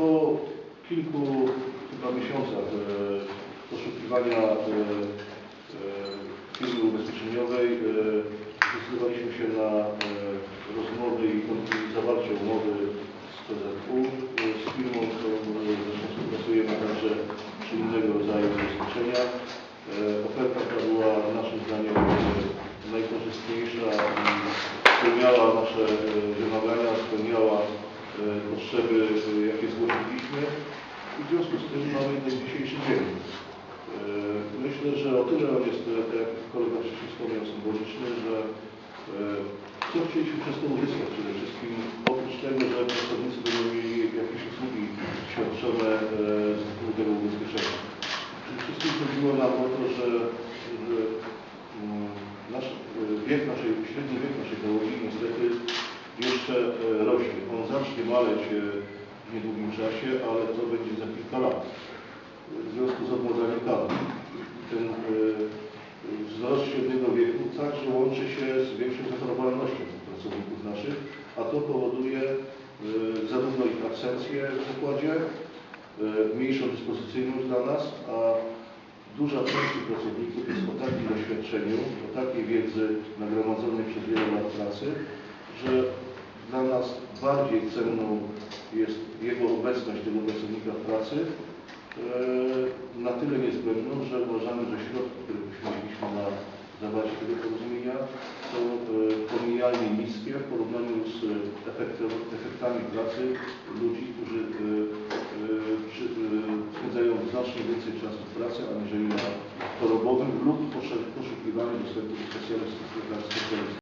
Po kilku chyba miesiącach e, poszukiwania e, e, firmy ubezpieczeniowej zdecydowaliśmy się na rozmowy i zawarcie umowy z PZU, z firmą, którą e, zresztą współpracujemy także przy innego rodzaju ubezpieczenia. Oferta ta była naszym zdaniem najkorzystniejsza i spełniała nasze wymagania, spełniała potrzeby, zgłosiliśmy i w związku z tym mamy ten dzisiejszy dzień. E, Myślę, że o tyle on jest, jak kolega wcześniej wspomniał, symboliczny, że e, co chcieliśmy przez to uzyskać przede wszystkim, oprócz tego, że pracownicy będą mieli jakieś usługi świadczone e, z tytułu tego ubezpieczenia. Przede wszystkim chodziło nam o to, że, mm, nasz wiek naszej, średni wiek naszej załogi niestety jeszcze rośnie. On zacznie maleć czasie, ale to będzie za kilka lat. W związku z odmłodzaniem kadry. Ten e, wzrost średniego wieku także łączy się z większą zachorowalnością pracowników naszych, a to powoduje e, zarówno ich absencję w zakładzie, e, mniejszą dyspozycyjność dla nas, a duża część pracowników jest o takim doświadczeniu, o takiej wiedzy nagromadzonej przez wiele lat pracy, że bardziej cenną jest jego obecność, tego pracownika pracy, e, na tyle niezbędną, że uważamy, że środki, które poświęciliśmy na zawarcie tego porozumienia są e, pomijalnie niskie w porównaniu z efektem, efektami pracy ludzi, którzy e, e, e, spędzają znacznie więcej czasu w pracy, aniżeli na chorobowym lub poszukiwaniu dostępu do specjalistów, specjalistów.